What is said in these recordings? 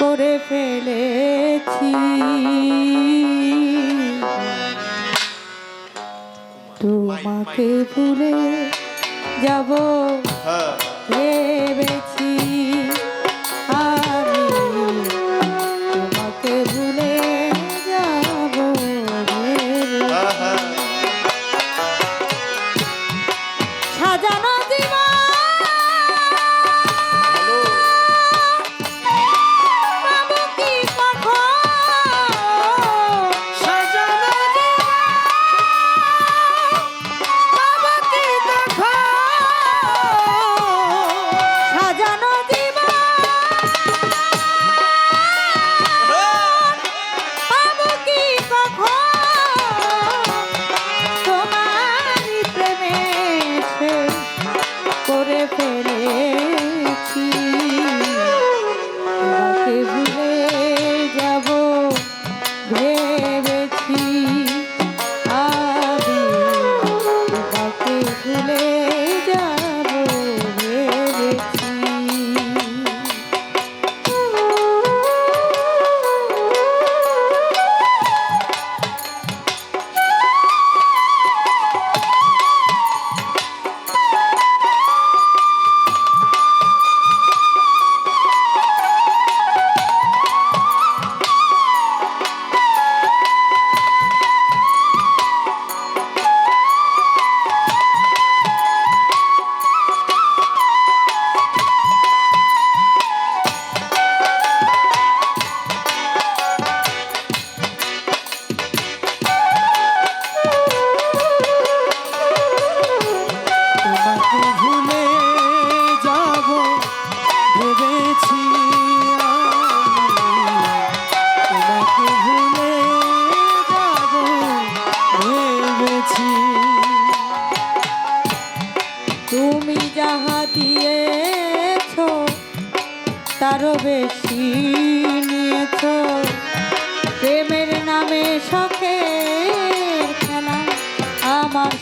করে ফেলেছি। তোমাকে ভুলে যাব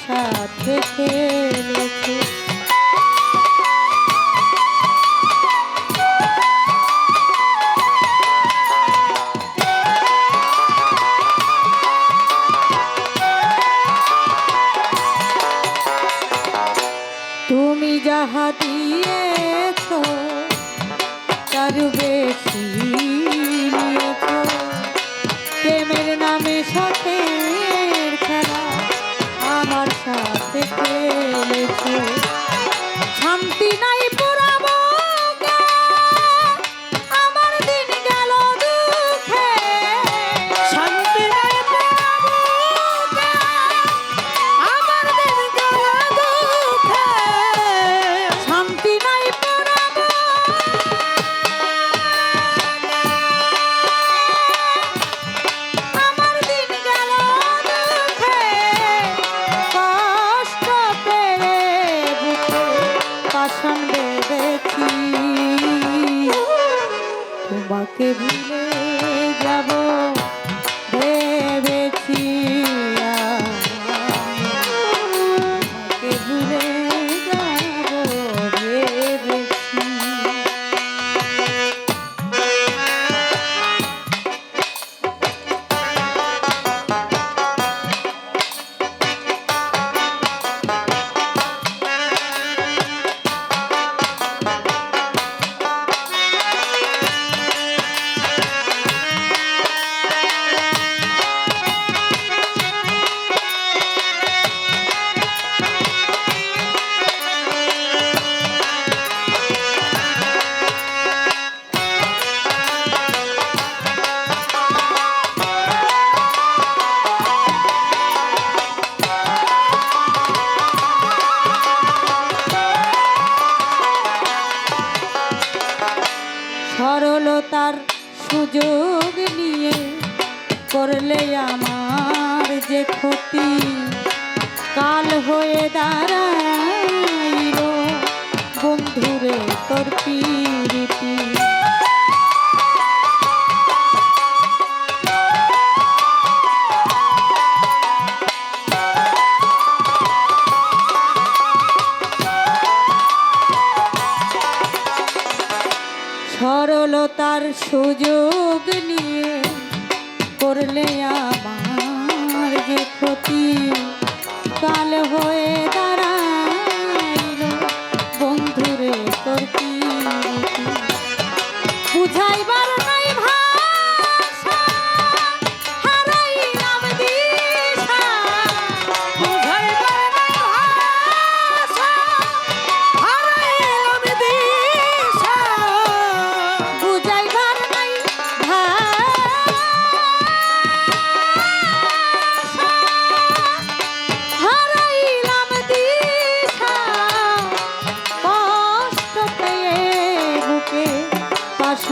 সাথে খেলেছে। তুমি যাহা দিয়েছ তার বেশি que সরলতার সুযোগ নিয়ে করলে আমার যে ক্ষতি কাল হয়ে দাঁড়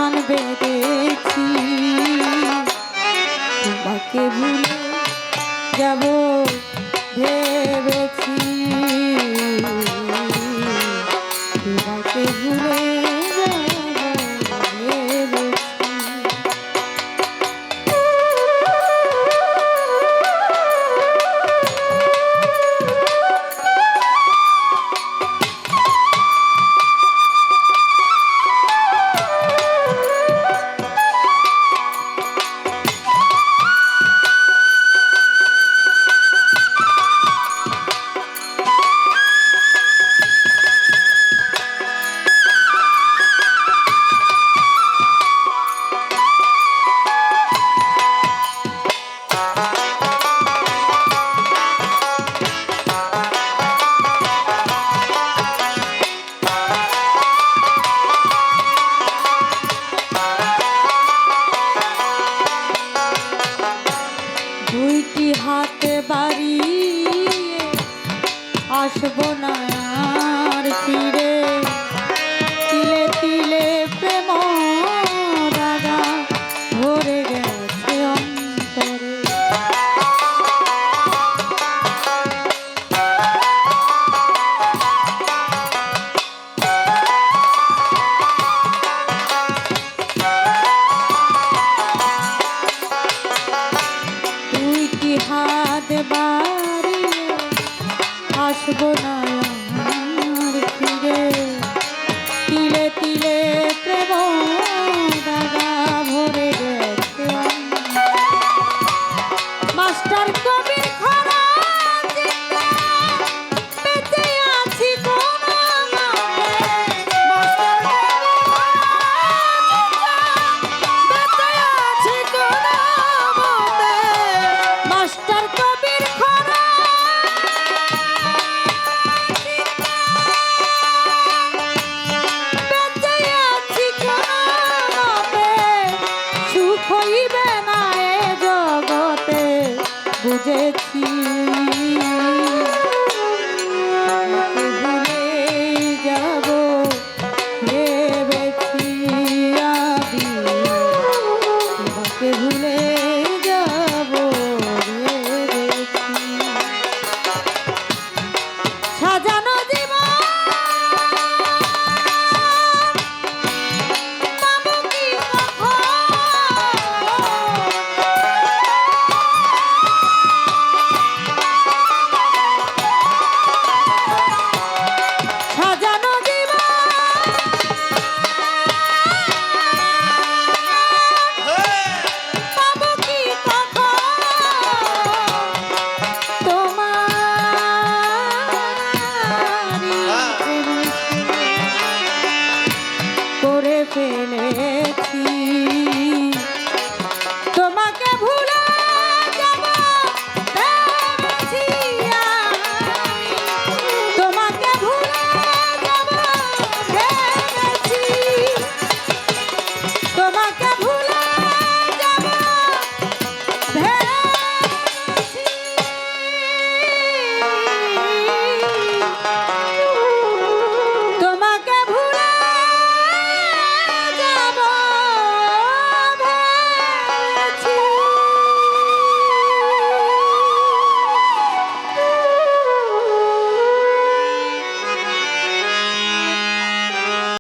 on the